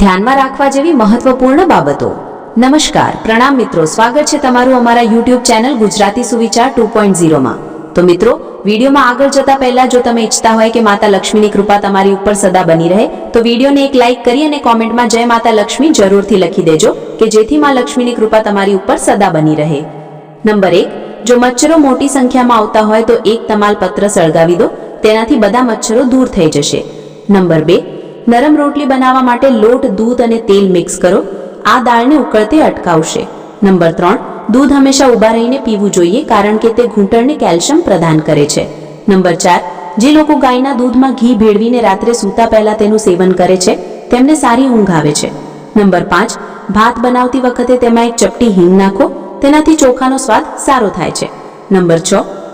ધ્યાનમાં રાખવા જેવી મહત્વપૂર્ણ બાબતો. નમસ્કાર, પ્રણામ મિત્રો, સ્વાગત છે તમારું અમારા YouTube channel Gujarati Suvichar two point ઝીરોમાં તો મિત્રો, વિડીયોમાં આગળ જતા પહેલા જો તમે ઈચ્છતા હોય કે માતા લક્ષ્મીની કૃપા તમારી ઉપર સદા બની રહે, તો વિડીયોને એક લાઇક કરી અને કોમેન્ટમાં જય માતા લક્ષ્મી જરૂરથી લખી દેજો, કે જેથી માં લક્ષ્મીની કૃપા તમારી ઉપર સદા બની રહે. નંબર એક, જો મચ્છરો મોટી સંખ્યામાં આવતા હોય તો એક તમાલ પત્ર સળગાવી દો, તેનાથી બધા મચ્છરો દૂર થઈ જશે. નંબર બે નરમ રોટલી બનાવવા માટે લોટ, દૂધ અને તેલ મિક્સ કરો. આ દાળને ઉકળતે અટકાવશે. નંબર ત્રણ, દૂધ હંમેશા ઊભા રહીને પીવું જોઈએ કારણ કે તે ઘૂંટણને કેલ્શિયમ પ્રદાન કરે છે. નંબર ચાર, જે લોકો ગાયના દૂધમાં ઘી ભેળવીને રાત્રે સૂતા પહેલા તેનું સેવન કરે છે, તેમને સારી ઊંઘ આવે છે. નંબર પાંચ, ભાત બનાવતી વખતે તેમાં એક ચપટી હિંગ નાખો. તેનાથી ચોખાનો સ્વાદ સારો થાય છે. નંબર છ,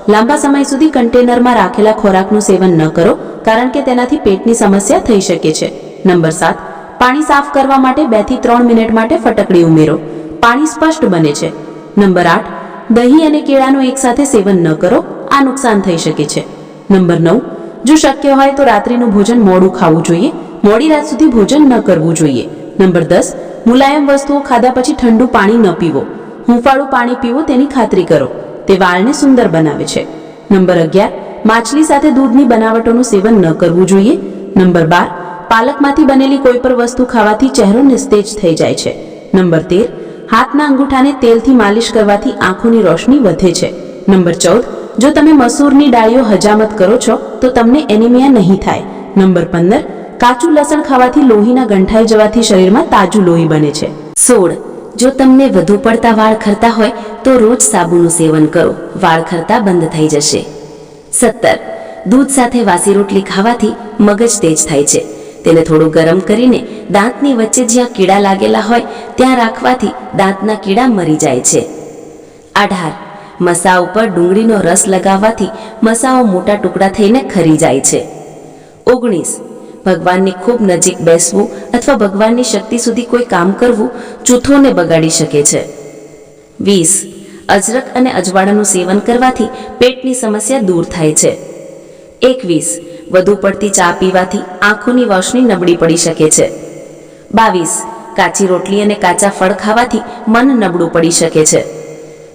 લાંબા સમય સુધી કન્ટેનરમાં રાખેલા ખોરાકનું સેવન ન કરો. કારણ કે તેનાથી પેટની સમસ્યા થઈ શકે છે. નંબર સાત, પાણી સાફ કરવા માટે બેથી ત્રણ મિનિટ માટે ફટકડી ઉમેરો. પાણી સ્પષ્ટ બને છે. નંબર આઠ, દહીં અને કેળાનું એકસાથે સેવન ન કરો. આ નુકસાન થઈ શકે છે. નંબર નવ, જો શક્ય હોય તો રાત્રિનું ભોજન મોડું ખાવું જોઈએ. મોડી રાત સુધી ભોજન ન કરવું જોઈએ. નંબર દસ, મુલાયમ વસ્તુઓ ખાધા પછી ઠંડુ પાણી ન પીવો. હૂંફાળું પાણી પીવો તેની ખાતરી કરો. તે વાળને સુંદર બનાવે છે. નંબર અગિયાર માછલી સાથે દૂધની બનાવટોનું સેવન ન કરવું જોઈએ. નંબર બાર, પાલકમાંથી બનેલી કોઈ પણ વસ્તુ ખાવાથી ચહેરો નિસ્તેજ થઈ જાય છે. નંબર તેર, હાથના અંગૂઠાને તેલથી માલિશ કરવાથી આંખોની રોશની વધે છે. નંબર ચૌદ, જો તમે મસૂરની ડાળીઓ હજામત કરો છો, તો તમને એનિમિયા નહીં થાય. નંબર પંદર, કાચું લસણ ખાવાથી લોહીના ગંઠાઈ જવાથી શરીરમાં તાજું લોહી બને છે. સોળ, જો તમને વધુ પડતા વાળ ખરતા હોય, તો રોજ સાબુનું સેવન કરો. વાળ ખરતા બંધ થઈ જશે. સત્તર. દૂધ સાથે વાસી રોટલી ખાવાથી મગજ તેજ થાય છે. તેને થોડું ગરમ કરીને દાંતની વચ્ચે જ્યાં કીડા લાગેલા હોય ત્યાં રાખવાથી દાંતના કીડા મરી જાય છે. અઢાર. મસા ઉપર ડુંગળીનો રસ લગાવવાથી મસાઓ મોટા ટુકડા થઈને ખરી જાય છે. ઓગણીસ. ભગવાનની ખૂબ નજીક બેસવું અથવા ભગવાનની શક્તિ સુધી કોઈ કામ કરવું જૂથોને બગાડી શકે છે. વીસ. અજરક અને અજવાળાનું સેવન કરવાથી પેટની સમસ્યા દૂર થાય છે. એકવીસ. વધુ પડતી ચા પીવાથી આંખોની રોશની નબળી પડી શકે છે. બાવીસ. કાચી રોટલી અને કાચા ફળ ખાવાથી મન નબળું પડી શકે છે.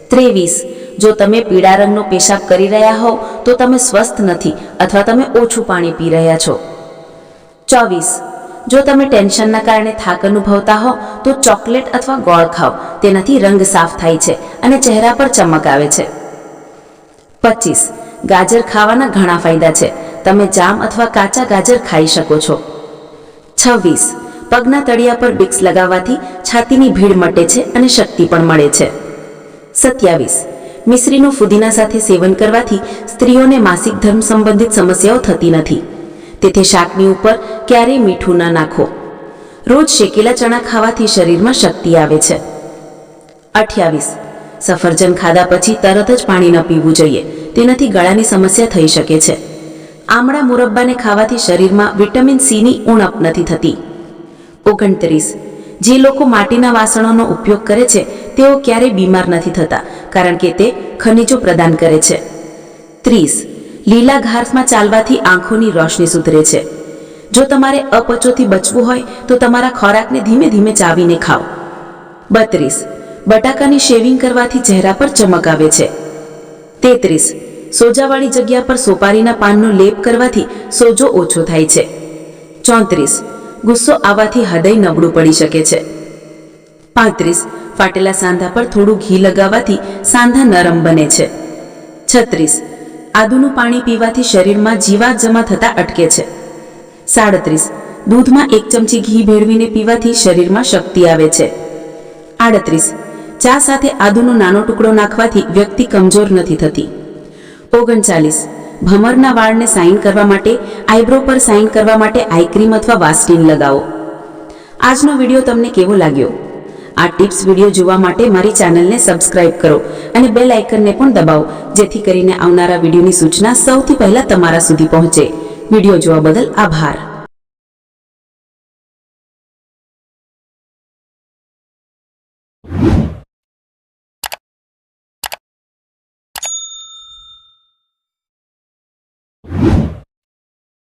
ત્રેવીસ. જો તમે પીળા રંગનો પેશાબ કરી રહ્યા હો તો તમે સ્વસ્થ નથી અથવા તમે ઓછું પાણી પી રહ્યા છો. ચોવીસ. જો તમે ટેન્શનના કારણે થાક અનુભવતા હો, તો ચોકલેટ અથવા ગોળ ખાઓ. તેનાથી રંગ સાફ થાય છે અને ચહેરા પર ચમક આવે છે. પચીસ, ગાજર ખાવાના ઘણા ફાયદા છે. તમે જામ અથવા કાચા ગાજર ખાઈ શકો છો. છવ્વીસ, પગના તળિયા પર બિક્સ લગાવવાથી છાતીની ભીડ મટે છે અને શક્તિ પણ મળે છે. સત્યાવીસ, મિશ્રીનું ફુદીના સાથે સેવન કરવાથી સ્ત્રીઓને માસિક ધર્મ સંબંધિત સમસ્યાઓ થતી નથી. તેથી શાકની ઉપર ક્યારેય મીઠું ના નાખો. રોજ શેકેલા ચણા ખાવાથી શરીરમાં શક્તિ આવે છે. અઠ્યાવીસ. સફરજન ખાધા પછી તરત જ પાણી ન પીવું જોઈએ. તેનાથી ગળાની સમસ્યા થઈ શકે છે. આમળા મુરબ્બાને ખાવાથી શરીરમાં વિટામિન સીની ઉણપ નથી થતી. ઓગણત્રીસ. જે લોકો માટીના વાસણોનો ઉપયોગ કરે છે, તેઓ ક્યારેય બીમાર નથી થતા, કારણ કે તે ખનિજો પ્રદાન કરે છે. ત્રીસ. લીલા ઘાસમાં ચાલવાથી આંખોની રોશની સુધરે છે. જો તમારે અપચોથી બચવું હોય, તો તમારા ખોરાકને ધીમે ધીમે ચાવીને ખાઓ. બત્રીસ. બટાકાની શેવિંગ કરવાથી ચહેરા પર ચમક આવે છે. તેત્રીસ. સોજાવાળી જગ્યા પર સોપારીના પાનનો લેપ કરવાથી સોજો ઓછો થાય છે. ચોત્રીસ. ગુસ્સો આવવાથી હૃદય નબળું પડી શકે છે. પાંત્રીસ. ફાટેલા સાંધા પર થોડું ઘી લગાવવાથી સાંધા નરમ બને છે. છત્રીસ. આદુનું પાણી પીવાથી શરીરમાં જીવાત જમા થતા અટકે છે. સાડત્રીસ. દૂધમાં એક ચમચી ઘી ભેળવીને પીવાથી શરીરમાં શક્તિ આવે છે. આડત્રીસ. ચા સાથે આદુનો નાનો ટુકડો નાખવાથી વ્યક્તિ કમજોર નથી થતી. ઓગણચાલીસ. ભમરના વાળને સાઇન કરવા માટે આઈબ્રો પર સાઇન કરવા માટે આઈક્રીમ અથવા વાસ્ટીન લગાવો. આજનો વીડિયો તમને કેવો લાગ્યો? આ ટિપ્સ વીડિયો જોવા માટે મારી ચેનલને સબસ્ક્રાઇબ કરો અને બેલ આઇકનને પણ દબાવો, જેથી કરીને આવનારા વિડીયોની સૂચના સૌથી પહેલા તમારા સુધી પહોંચે. વીડિયો જોવા બદલ આભાર.